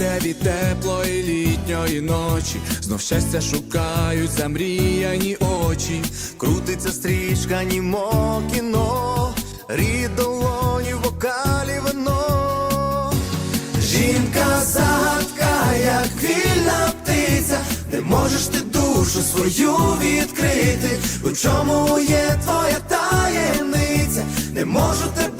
від теплої літньої ночі, знов щастя шукають замріяні очі. Крутиться стрічка, німо кіно, рід долоні вокалі вино. Жінка загадка, як вільна птиця, не можеш ти душу свою відкрити. У чому є твоя таємниця? Не можу тебе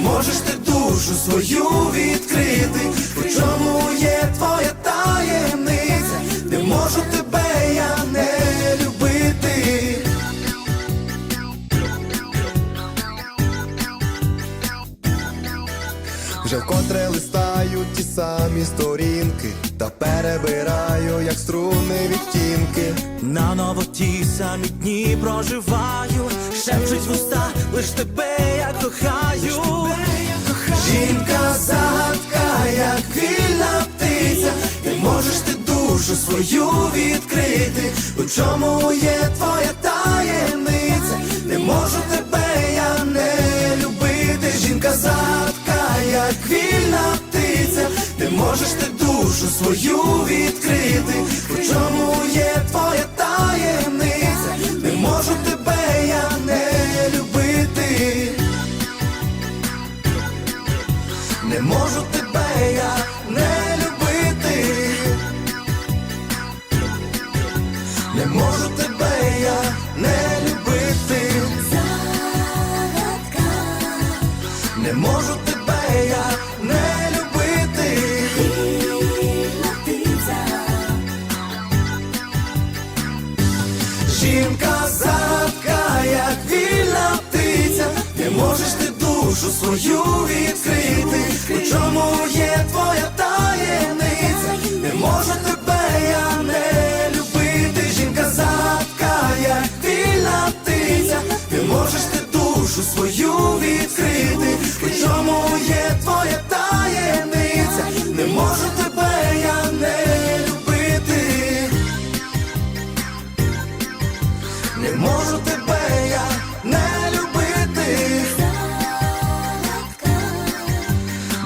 можеш ти душу свою відкрити. У чому є твоя таємниця? Не можу тебе я не любити. Вже вкотре листаю ті самі сторінки, та перебираю, як струни відтінки. Наново ті самі дні проживаю, шепчуть вуста, лиш тебе я кохаю. Душу свою відкрити. У чому є твоя таємниця? Не можу тебе я не любити. Жінка загадка, як вільна птиця, не можеш ти душу свою відкрити. У чому є твоя таємниця? Не можу тебе я не любити. Не можу тебе я жінка загадка, як вільна птиця, не можеш ти душу свою відкрити.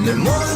Не можу